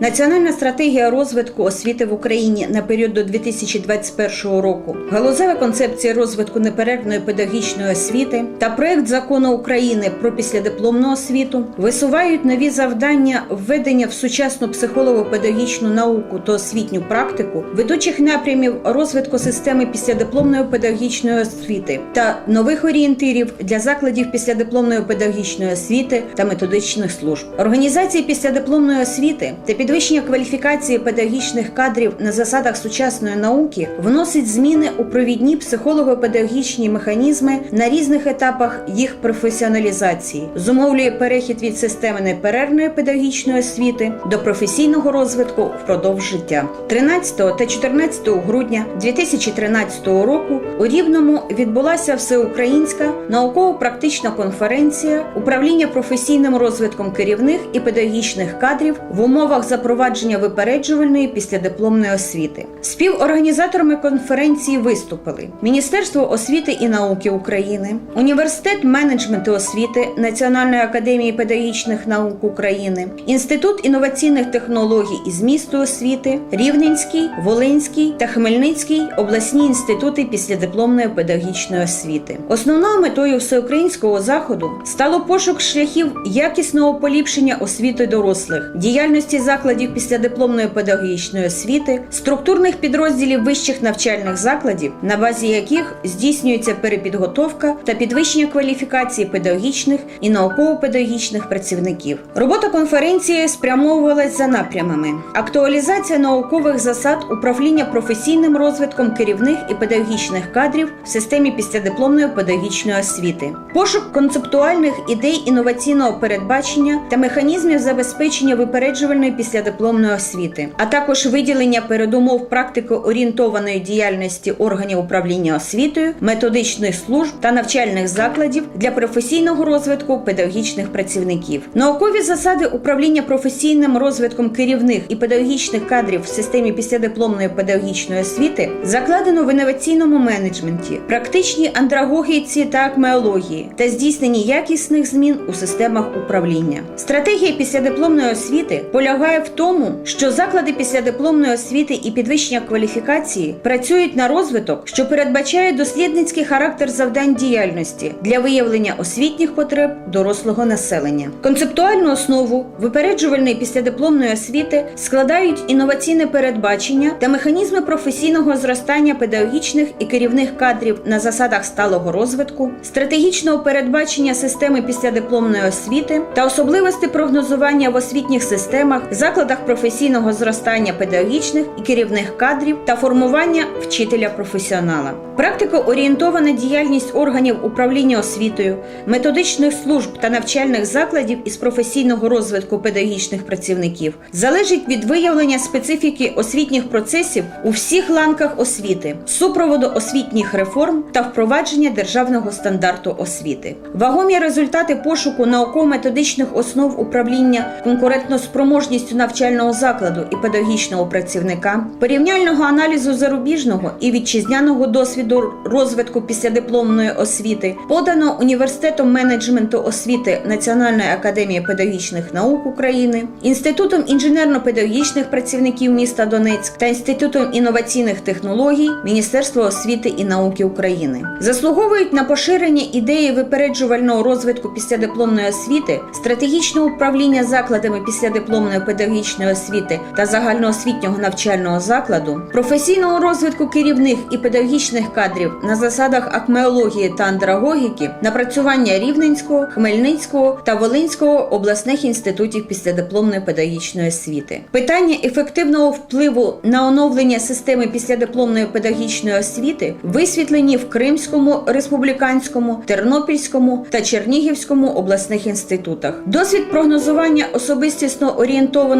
Національна стратегія розвитку освіти в Україні на період до 2021 року, галузева концепція розвитку неперервної педагогічної освіти та проект закону України про післядипломну освіту висувають нові завдання введення в сучасну психолого-педагогічну науку та освітню практику ведучих напрямів розвитку системи післядипломної педагогічної освіти та нових орієнтирів для закладів післядипломної педагогічної освіти та методичних служб. Організації післядипломної освіти та підвищення кваліфікації педагогічних кадрів на засадах сучасної науки вносить зміни у провідні психолого-педагогічні механізми на різних етапах їх професіоналізації, зумовлює перехід від системи неперервної педагогічної освіти до професійного розвитку впродовж життя. 13 та 14 грудня 2013 року у Рівному відбулася всеукраїнська науково-практична конференція управління професійним розвитком керівних і педагогічних кадрів в умовах запровадження випереджувальної післядипломної освіти. Співорганізаторами конференції виступили Міністерство освіти і науки України, Університет менеджменту освіти Національної академії педагогічних наук України, Інститут інноваційних технологій і змісту освіти, Рівненський, Волинський та Хмельницький обласні інститути післядипломної педагогічної освіти. Основною метою всеукраїнського заходу стало пошук шляхів якісного поліпшення освіти дорослих, діяльності закладів післядипломної педагогічної освіти, структурних підрозділів вищих навчальних закладів, на базі яких здійснюється перепідготовка та підвищення кваліфікації педагогічних і науково-педагогічних працівників. Робота конференції спрямовувалась за напрямами: актуалізація наукових засад управління професійним розвитком керівних і педагогічних кадрів в системі післядипломної педагогічної освіти, пошук концептуальних ідей інноваційного передбачення та механізмів забезпечення випереджувальної післядипломної освіти, а також виділення передумов практики орієнтованої діяльності органів управління освітою, методичних служб та навчальних закладів для професійного розвитку педагогічних працівників. Наукові засади управління професійним розвитком керівних і педагогічних кадрів в системі післядипломної педагогічної освіти закладено в інноваційному менеджменті, практичній андрагогіці та акмеології та здійсненні якісних змін у системах управління. Стратегія післядипломної освіти полягає в тому, що заклади післядипломної освіти і підвищення кваліфікації працюють на розвиток, що передбачає дослідницький характер завдань діяльності для виявлення освітніх потреб дорослого населення. Концептуальну основу випереджувальної післядипломної освіти складають інноваційне передбачення та механізми професійного зростання педагогічних і керівних кадрів на засадах сталого розвитку, стратегічного передбачення системи післядипломної освіти та особливості прогнозування в освітніх системах, закладах професійного зростання педагогічних і керівних кадрів та формування вчителя-професіонала. Практико орієнтована діяльність органів управління освітою, методичних служб та навчальних закладів із професійного розвитку педагогічних працівників залежить від виявлення специфіки освітніх процесів у всіх ланках освіти, супроводу освітніх реформ та впровадження державного стандарту освіти. Вагомі результати пошуку науково-методичних основ управління конкурентноспроможністю навчального закладу і педагогічного працівника, порівняльного аналізу зарубіжного і вітчизняного досвіду розвитку післядипломної освіти подано університетом менеджменту освіти Національної академії педагогічних наук України, інститутом інженерно-педагогічних працівників міста Донецьк та інститутом інноваційних технологій Міністерства освіти і науки України. Заслуговують на поширення ідеї випереджувального розвитку післядипломної освіти, стратегічного управління закладами післядипломної педагогічної освіти та загальноосвітнього навчального закладу, професійного розвитку керівних і педагогічних кадрів на засадах акмеології та андрагогіки, напрацювання Рівненського, Хмельницького та Волинського обласних інститутів післядипломної педагогічної освіти. Питання ефективного впливу на оновлення системи післядипломної педагогічної освіти висвітлені в Кримському республіканському, Тернопільському та Чернігівському обласних інститутах. Досвід прогнозування особистісно орієнтованого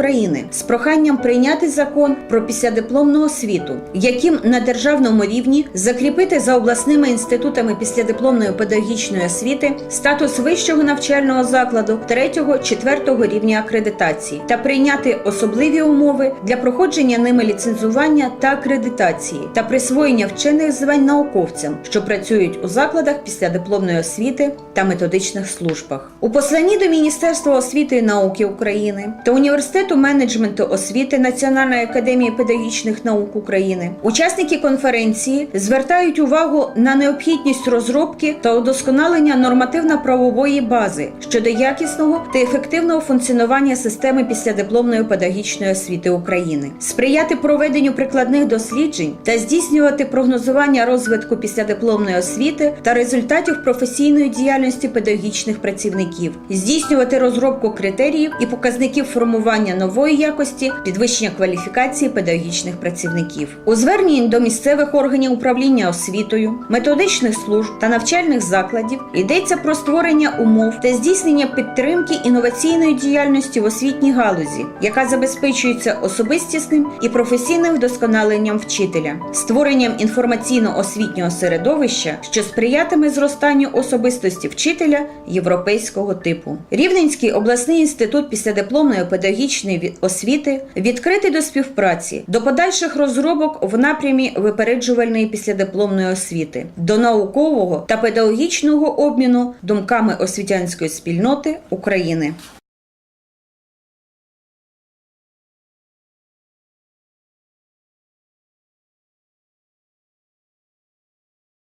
вчителя представили Млинівська районна гімназія та Птицька загальноосвітня школа 1-2 ступенів Рівненської області та Ковальський дошкільний навчальний заклад за номером 4 та Ковальська міська гімназія Волинської області. Для дієвого здійснення управління професійним розвитком керівних і педагогічних кадрів в умовах запровадження випереджувальної післядипломної освіти учасники всеукраїнської науково-практичної конференції звернулись до Верховної Ради України України з проханням прийняти закон про післядипломну освіту, яким на державному рівні закріпити за обласними інститутами післядипломної педагогічної освіти статус вищого навчального закладу 3-4 рівня акредитації та прийняти особливі умови для проходження ними ліцензування та акредитації та присвоєння вчених звань науковцям, що працюють у закладах післядипломної освіти та методичних службах. У посланні до Міністерства освіти і науки України та університету менеджменту освіти Національної академії педагогічних наук України. Учасники конференції звертають увагу на необхідність розробки та удосконалення нормативно-правової бази щодо якісного та ефективного функціонування системи післядипломної педагогічної освіти України, сприяти проведенню прикладних досліджень та здійснювати прогнозування розвитку післядипломної освіти та результатів професійної діяльності педагогічних працівників, здійснювати розробку критеріїв і показників формування нової якості, підвищення кваліфікації педагогічних працівників. У зверненні до місцевих органів управління освітою, методичних служб та навчальних закладів йдеться про створення умов та здійснення підтримки інноваційної діяльності в освітній галузі, яка забезпечується особистісним і професійним вдосконаленням вчителя, створенням інформаційно-освітнього середовища, що сприятиме зростанню особистості вчителя європейського типу. Рівненський обласний інститут післядипломної педагогічної ві- освіти відкритий до співпраці, до подальших розробок в напрямі випереджувальної післядипломної освіти, до наукового та педагогічного обміну думками освітянської спільноти України.